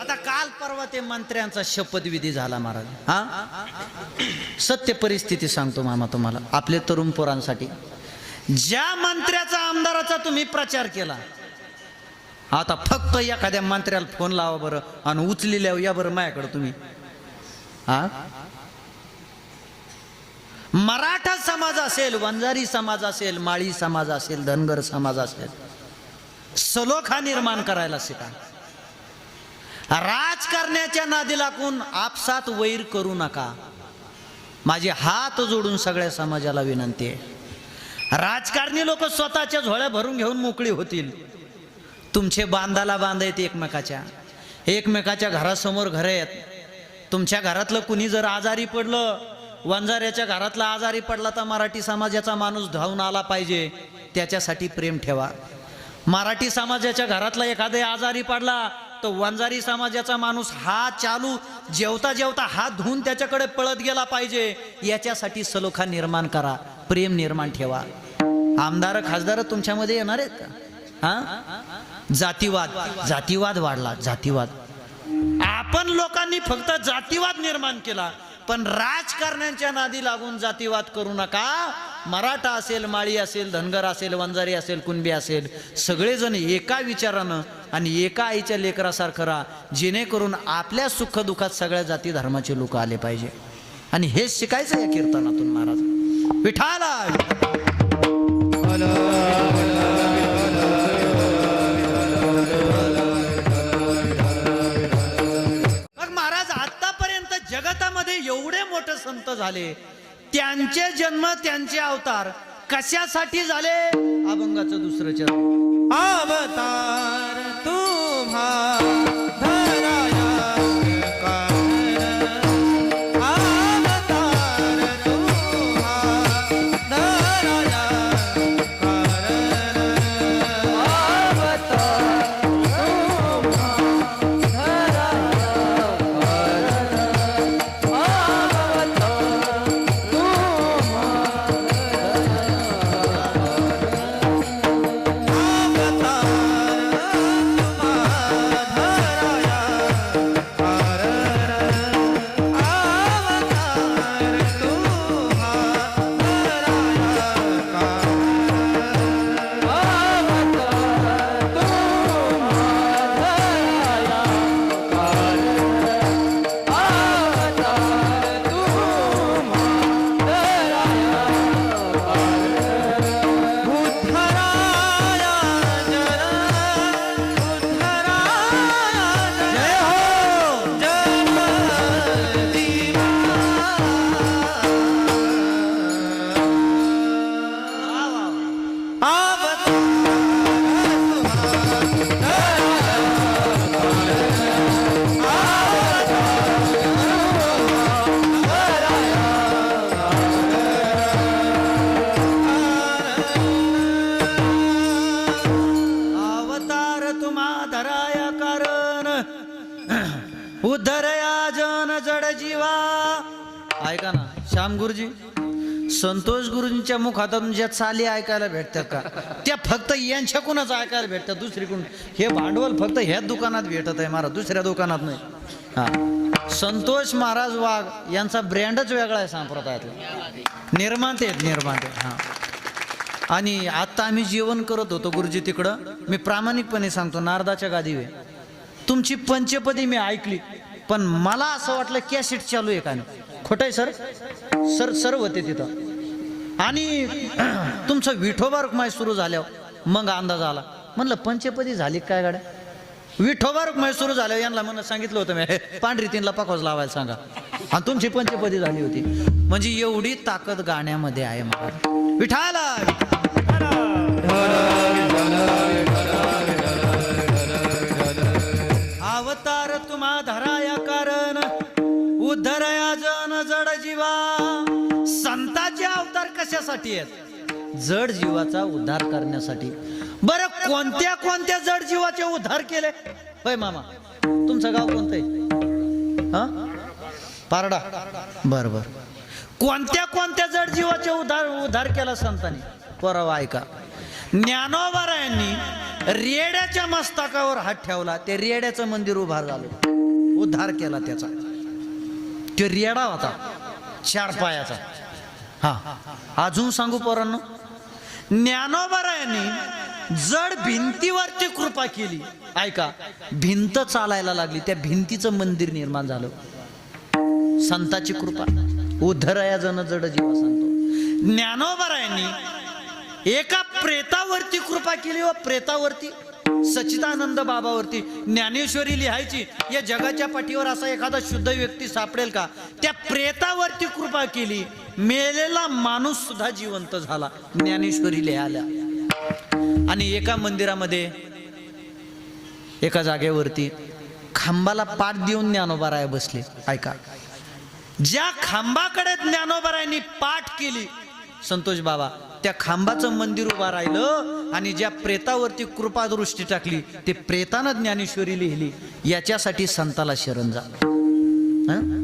आता काल परवा ते मंत्र्यांचा शपथविधी झाला महाराज. हा? सत्य परिस्थिती सांगतो मामा तुम्हाला आपले तरुण पोरांसाठी. ज्या मंत्र्याचा आमदाराचा तुम्ही प्रचार केला आता फक्त एखाद्या मंत्र्याला फोन लावा बरं आणि उचलेल्या या बरं माझ्याकडं तुम्ही. हा? मराठा समाज असेल वंजारी समाज असेल माळी समाज असेल धनगर समाज असेल सलोखा निर्माण करायला शिका. राजकारण्याच्या नादी लागून आपसात वैर करू नका. माझे हात जोडून सगळ्या समाजाला विनंती आहे. राजकारणी लोक स्वतःच्या झोळ्या भरून घेऊन मोकळी होतील. तुमचे बांधाला बांध आहेत एकमेकाच्या. एकमेकाच्या घरासमोर घर आहेत. तुमच्या घरातलं कुणी जर आजारी पडलं वंजाऱ्याच्या घरातला आजारी पडला तर मराठी समाजाचा माणूस धावून आला पाहिजे. त्याच्यासाठी प्रेम ठेवा. मराठी समाजाच्या घरातला एखादा आजारी पडला तर वंजारी समाजाचा माणूस हा चालू जेवता जेवता हात धुवून त्याच्याकडे पळत गेला पाहिजे. याच्यासाठी सलोखा निर्माण करा प्रेम निर्माण ठेवा. आमदार खासदार तुमच्यामध्ये येणार आहेत का? हा? जातीवाद जातीवाद वाढला जातीवाद. आपण लोकांनी फक्त जातीवाद निर्माण केला पण राजकारण्यांच्या नादी लागून जातीवाद करू नका. मराठा असेल माळी असेल धनगर असेल वंजारी असेल कुणबी असेल सगळेजण एका विचारानं आणि एका आईच्या लेकरासारखं राहा जेणेकरून आपल्या सुखदुःखात सगळ्या जाती धर्माचे लोक आले पाहिजे. आणि हेच शिकायचं या कीर्तनातून महाराज. विठाला! मग महाराज आतापर्यंत जगतामध्ये एवढे मोठे संत झाले त्यांचे जन्म त्यांचे अवतार कशासाठी झाले? अभंगाचं दुसरं चरण. अवतार. ऐका ना श्याम गुरुजी संतोष गुरुजींच्या मुखातून ज्या चाली ऐकायला भेटतात का त्या फक्त यांच्याकडूनच ऐकायला भेटतात दुसरीकडून. हे भांडवल फक्त ह्याच दुकानात भेटत आहे महाराज दुसऱ्या दुकानात नाही. हा. संतोष महाराज वाघ यांचा ब्रँडच वेगळा आहे संप्रदायातला. निर्माते आहेत निर्माते हा. आणि आता आम्ही जेवण करत होतो गुरुजी तिकडं. मी प्रामाणिकपणे सांगतो नारदाच्या गादीवे तुमची पंचपदी मी ऐकली पण मला असं वाटलं कॅसेट चालू आहे का नाही? खोट आहे सर? सर सर होते तिथं. आणि तुमचं विठोबा रुक्माई सुरू झाल्यावर मग अंदाज आला. म्हणलं पंचपदी झाली काय गाड्या? विठोबा रुक्माई सुरू झाल्यावर यांना म्हणून सांगितलं होतं मी. पांढरी तीनला पकवाज लावायला सांगा. आणि तुमची पंचपदी झाली होती. म्हणजे एवढी ताकद गाण्यामध्ये आहे मला विठाला उद्धरया जन जड जीवा. संताचे अवतार कशासाठी आहेत? जड जीवाचा उद्धार करण्यासाठी. बरं कोणत्या कोणत्या जड जीवाचे उद्धार केले? होय मामा. तुमचं गाव कोणतं आहे हा? पारडा. बर बर. कोणत्या कोणत्या जड जीवाचे उद्धार उद्धार केला संतांनी? परवा ऐका ज्ञानोबारायांनी रेड्याच्या मस्तकावर हात ठेवला. ते रेड्याचं मंदिर उभार झालं. उद्धार केला त्याचा. तो रेडा होता। चार पायाचा। हा। अजून सांगू पोरांनो। ज्ञानोबरायांनी जड भिंतीवरती कृपा केली। ऐका भिंत चालायला लागली त्या भिंतीचं मंदिर निर्माण झालं। संताची कृपा। उद्धरया जण जड जीवा सांगतो। ज्ञानोबरायांनी एका प्रेतावरती कृपा केली व प्रेतावरती सचिदानंद बाबावरती ज्ञानेश्वरी लिहायची या जगाच्या पाठीवर असा एखादा शुद्ध व्यक्ती सापडेल का? त्या प्रेतावरती कृपा केली मेलेला माणूस सुद्धा जिवंत झाला ज्ञानेश्वरी लिहायला. आणि एका मंदिरामध्ये एका जागेवरती खांबाला पाठ देऊन ज्ञानोबाराय बसले. ऐका. ज्या खांबाकडे ज्ञानोबारायांनी पाठ केली संतोष बाबा त्या खांबाचं मंदिर उभा राहिलं आणि ज्या प्रेतावरती कृपादृष्टी टाकली ते प्रेतानं ज्ञानेश्वरी लिहिली. याच्यासाठी संताला शरण झालं